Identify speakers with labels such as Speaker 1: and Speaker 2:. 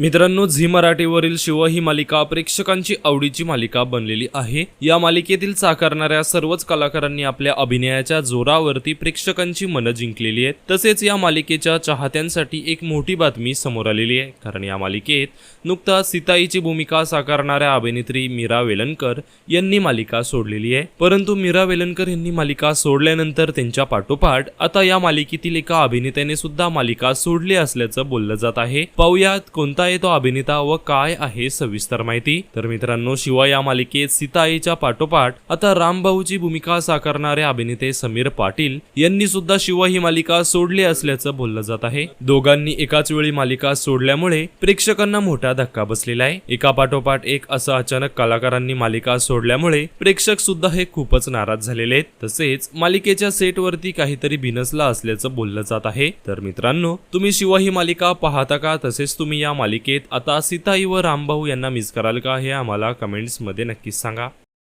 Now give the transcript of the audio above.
Speaker 1: मित्रांनो झी मराठीवरील शिव ही मालिका प्रेक्षकांची आवडीची मालिका बनलेली आहे. या मालिकेतील साकारणाऱ्या सर्वच कलाकारांनी आपल्या अभिनयाच्या जोरावरती प्रेक्षकांची मनं जिंकलेली आहेत. तसेच या मालिकेच्या चाहत्यांसाठी एक मोठी बातमी समोर आलेली आहे. कारण या मालिकेत नुकताच सीताईची भूमिका साकारणाऱ्या अभिनेत्री मीरा वेलणकर यांनी मालिका सोडलेली आहे. परंतु मीरा वेलणकर यांनी मालिका सोडल्यानंतर त्यांच्या पाठोपाठ आता या मालिकेतील एका अभिनेत्याने सुद्धा मालिका सोडली असल्याचं बोललं जात आहे. पाहुयात कोणता आहे तो अभिनेता व काय आहे सविस्तर माहिती? तर मित्रांनो शिवाय या मालिकेत सीताईच्या पाठोपाठ आता रामभाऊची भूमिका साकारणारे अभिनेते समीर पाटील यांनी सुद्धा शिवा ही मालिका सोडली असल्याचं बोललं जात आहे. दोघांनी एकाच वेळी मालिका सोडल्यामुळे प्रेक्षकांना मोठा धक्का बसलेला आहे. एका पाठोपाठ एक असं अचानक कलाकारांनी मालिका सोडल्यामुळे प्रेक्षक सुद्धा हे खूपच नाराज झालेले आहेत. तसेच मालिकेच्या सेटवरती काहीतरी बिनसला असल्याचं बोललं जात आहे. तर मित्रांनो तुम्ही शिवा ही मालिका पाहता का? तसेच तुम्ही या मालिकेत आता सीताई व रामभाऊ यांना मिस कराल का हे आम्हाला कमेंट्समध्ये नक्कीच सांगा.